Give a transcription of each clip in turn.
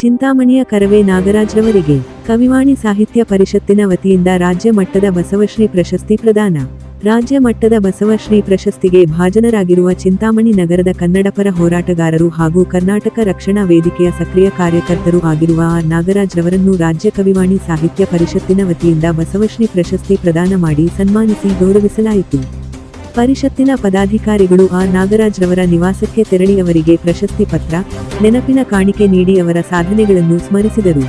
ಚಿಂತಾಮಣಿಯ ಕರವೇ ನಾಗರಾಜ್ರವರಿಗೆ. ಕವಿವಾಣಿ ಸಾಹಿತ್ಯ ಪರಿಷತ್ತಿನ ವತಿಯಿಂದ ರಾಜ್ಯ ಮಟ್ಟದ ಬಸವಶ್ರೀ ಪ್ರಶಸ್ತಿ ಪ್ರದಾನ. ರಾಜ್ಯ ಮಟ್ಟದ ಬಸವಶ್ರೀ ಪ್ರಶಸ್ತಿಗೆ ಭಾಜನರಾಗಿರುವ ಚಿಂತಾಮಣಿ ನಗರದ ಕನ್ನಡಪರ ಹೋರಾಟಗಾರರು ಹಾಗೂ ಕರ್ನಾಟಕ ರಕ್ಷಣಾ ವೇದಿಕೆಯ ಸಕ್ರಿಯ ಕಾರ್ಯಕರ್ತರು ಆಗಿರುವ ಆರ್. ನಾಗರಾಜ್ರವರನ್ನು ರಾಜ್ಯ ಕವಿವಾಣಿ ಸಾಹಿತ್ಯ ಪರಿಷತ್ತಿನ ವತಿಯಿಂದ ಬಸವಶ್ರೀ ಪ್ರಶಸ್ತಿ ಪ್ರದಾನ ಮಾಡಿ ಸನ್ಮಾನಿಸಿ ಗೌರವಿಸಲಾಯಿತು. ಪರಿಷತ್ತಿನ ಪದಾಧಿಕಾರಿಗಳು ಆರ್ ನಾಗರಾಜ್ರವರ ನಿವಾಸಕ್ಕೆ ತೆರಳಿ ಅವರಿಗೆ ಪ್ರಶಸ್ತಿ ಪತ್ರ, ನೆನಪಿನ ಕಾಣಿಕೆ ನೀಡಿ ಅವರ ಸಾಧನೆಗಳನ್ನು ಸ್ಮರಿಸಿದರು.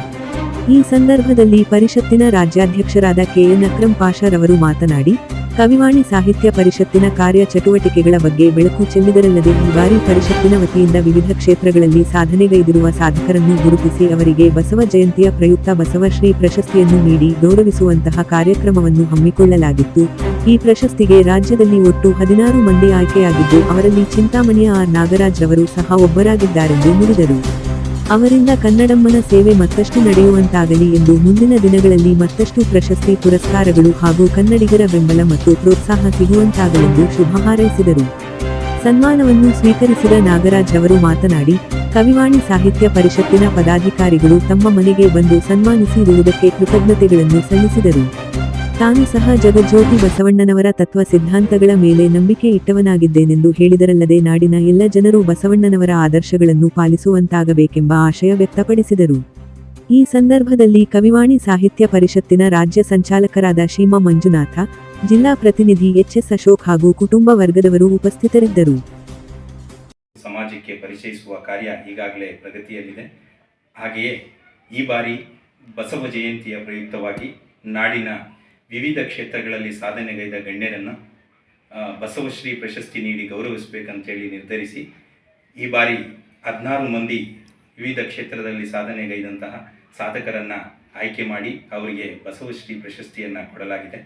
ಈ ಸಂದರ್ಭದಲ್ಲಿ ಪರಿಷತ್ತಿನ ರಾಜ್ಯಾಧ್ಯಕ್ಷರಾದ ಕೆಎನ್ ಅಕ್ರಂ ಪಾಷಾರವರು ಮಾತನಾಡಿ, ಕವಿವಾಣಿ ಸಾಹಿತ್ಯ ಪರಿಷತ್ತಿನ ಕಾರ್ಯ ಚಟುವಟಿಕೆಗಳ ಬಗ್ಗೆ ಬೆಳಕು ಚೆಲ್ಲಿದರಲ್ಲದೆ ಈ ಬಾರಿ ಪರಿಷತ್ತಿನ ವತಿಯಿಂದ ವಿವಿಧ ಕ್ಷೇತ್ರಗಳಲ್ಲಿ ಸಾಧನೆಗೈದಿರುವ ಸಾಧಕರನ್ನು ಗುರುತಿಸಿ ಅವರಿಗೆ ಬಸವ ಜಯಂತಿಯ ಪ್ರಯುಕ್ತ ಬಸವಶ್ರೀ ಪ್ರಶಸ್ತಿಯನ್ನು ನೀಡಿ ಗೌರವಿಸುವಂತಹ ಕಾರ್ಯಕ್ರಮವನ್ನು ಹಮ್ಮಿಕೊಳ್ಳಲಾಗಿತ್ತು. ಈ ಪ್ರಶಸ್ತಿಗೆ ರಾಜ್ಯದಲ್ಲಿ ಒಟ್ಟು ಹದಿನಾರು ಮಂದಿ ಆಯ್ಕೆಯಾಗಿದ್ದು, ಅವರಲ್ಲಿ ಚಿಂತಾಮಣಿಯ ಆರ್ ನಾಗರಾಜ್ ರವರು ಸಹ ಒಬ್ಬರಾಗಿದ್ದಾರೆಂದು ನುಡಿದರು. ಅವರಿಂದ ಕನ್ನಡಮ್ಮನ ಸೇವೆ ಮತ್ತಷ್ಟು ನಡೆಯುವಂತಾಗಲಿ ಎಂದು ಮುಂದಿನ ದಿನಗಳಲ್ಲಿ ಮತ್ತಷ್ಟು ಪ್ರಶಸ್ತಿ ಪುರಸ್ಕಾರಗಳು ಹಾಗೂ ಕನ್ನಡಿಗರ ಬೆಂಬಲ ಮತ್ತು ಪ್ರೋತ್ಸಾಹ ಸಿಗುವಂತಾಗಲೆಂದು ಶುಭ ಹಾರೈಸಿದರು. ಸನ್ಮಾನವನ್ನು ಸ್ವೀಕರಿಸಿದ ನಾಗರಾಜ್ ಅವರು ಮಾತನಾಡಿ, ಕವಿವಾಣಿ ಸಾಹಿತ್ಯ ಪರಿಷತ್ತಿನ ಪದಾಧಿಕಾರಿಗಳು ತಮ್ಮ ಮನೆಗೆ ಬಂದು ಸನ್ಮಾನಿಸಿರುವುದಕ್ಕೆ ಕೃತಜ್ಞತೆಗಳನ್ನು ಸಲ್ಲಿಸಿದರು. ತಾನು ಸಹ ಜಗಜ್ಯೋತಿ ಬಸವಣ್ಣನವರ ತತ್ವ ಸಿದ್ಧಾಂತಗಳ ಮೇಲೆ ನಂಬಿಕೆ ಇಟ್ಟವನಾಗಿದ್ದೇನೆಂದು ಹೇಳಿದರಲ್ಲದೆ ನಾಡಿನ ಎಲ್ಲ ಜನರು ಬಸವಣ್ಣನವರ ಆದರ್ಶಗಳನ್ನು ಪಾಲಿಸುವಂತಾಗಬೇಕೆಂಬ ಆಶಯ ವ್ಯಕ್ತಪಡಿಸಿದರು. ಈ ಸಂದರ್ಭದಲ್ಲಿ ಕವಿವಾಣಿ ಸಾಹಿತ್ಯ ಪರಿಷತ್ತಿನ ರಾಜ್ಯ ಸಂಚಾಲಕರಾದ ಶೀಮಾ ಮಂಜುನಾಥ, ಜಿಲ್ಲಾ ಪ್ರತಿನಿಧಿ ಎಚ್ಎಸ್ ಅಶೋಕ್ ಹಾಗೂ ಕುಟುಂಬ ವರ್ಗದವರು ಉಪಸ್ಥಿತರಿದ್ದರು. ಸಮಾಜಕ್ಕೆ ಪರಿಚಯಿಸುವ ಕಾರ್ಯ ಈಗಾಗಲೇ ಪ್ರಗತಿಯಲ್ಲಿದೆ. ಹಾಗೆಯೇ ಈ ಬಾರಿ ಬಸವ ಜಯಂತಿಯ ಪ್ರಯುಕ್ತವಾಗಿ ನಾಡಿನ ವಿವಿಧ ಕ್ಷೇತ್ರಗಳಲ್ಲಿ ಸಾಧನೆಗೈದ ಗಣ್ಯರನ್ನು ಬಸವಶ್ರೀ ಪ್ರಶಸ್ತಿ ನೀಡಿ ಗೌರವಿಸಬೇಕಂತೇಳಿ ನಿರ್ಧರಿಸಿ, ಈ ಬಾರಿ ಹದಿನಾರು ಮಂದಿ ವಿವಿಧ ಕ್ಷೇತ್ರದಲ್ಲಿ ಸಾಧನೆಗೈದಂತಹ ಸಾಧಕರನ್ನು ಆಯ್ಕೆ ಮಾಡಿ ಅವರಿಗೆ ಬಸವಶ್ರೀ ಪ್ರಶಸ್ತಿಯನ್ನು ಕೊಡಲಾಗಿದೆ.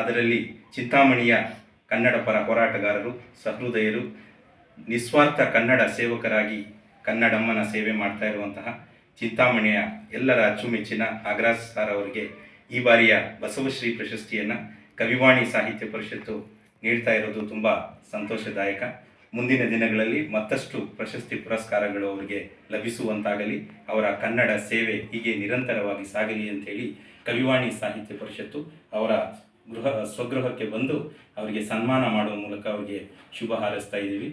ಅದರಲ್ಲಿ ಚಿಂತಾಮಣಿಯ ಕನ್ನಡ ಪರ ಹೋರಾಟಗಾರರು, ಸಹೃದಯರು, ನಿಸ್ವಾರ್ಥ ಕನ್ನಡ ಸೇವಕರಾಗಿ ಕನ್ನಡಮ್ಮನ ಸೇವೆ ಮಾಡ್ತಾ ಇರುವಂತಹ ಚಿಂತಾಮಣಿಯ ಎಲ್ಲರ ಅಚ್ಚುಮೆಚ್ಚಿನ ಅಗ್ರಾಸ್ ಸರ್ ಅವರಿಗೆ ಈ ಬಾರಿಯ ಬಸವಶ್ರೀ ಪ್ರಶಸ್ತಿಯನ್ನು ಕವಿವಾಣಿ ಸಾಹಿತ್ಯ ಪರಿಷತ್ತು ನೀಡ್ತಾ ಇರೋದು ತುಂಬ ಸಂತೋಷದಾಯಕ. ಮುಂದಿನ ದಿನಗಳಲ್ಲಿ ಮತ್ತಷ್ಟು ಪ್ರಶಸ್ತಿ ಪುರಸ್ಕಾರಗಳು ಅವರಿಗೆ ಲಭಿಸುವಂತಾಗಲಿ, ಅವರ ಕನ್ನಡ ಸೇವೆ ಹೀಗೆ ನಿರಂತರವಾಗಿ ಸಾಗಲಿ ಅಂತೇಳಿ ಕವಿವಾಣಿ ಸಾಹಿತ್ಯ ಪರಿಷತ್ತು ಅವರ ಗೃಹ, ಸ್ವಗೃಹಕ್ಕೆ ಬಂದು ಅವರಿಗೆ ಸನ್ಮಾನ ಮಾಡುವ ಮೂಲಕ ಅವರಿಗೆ ಶುಭ ಹಾರೈಸ್ತಾ ಇದ್ದೀವಿ.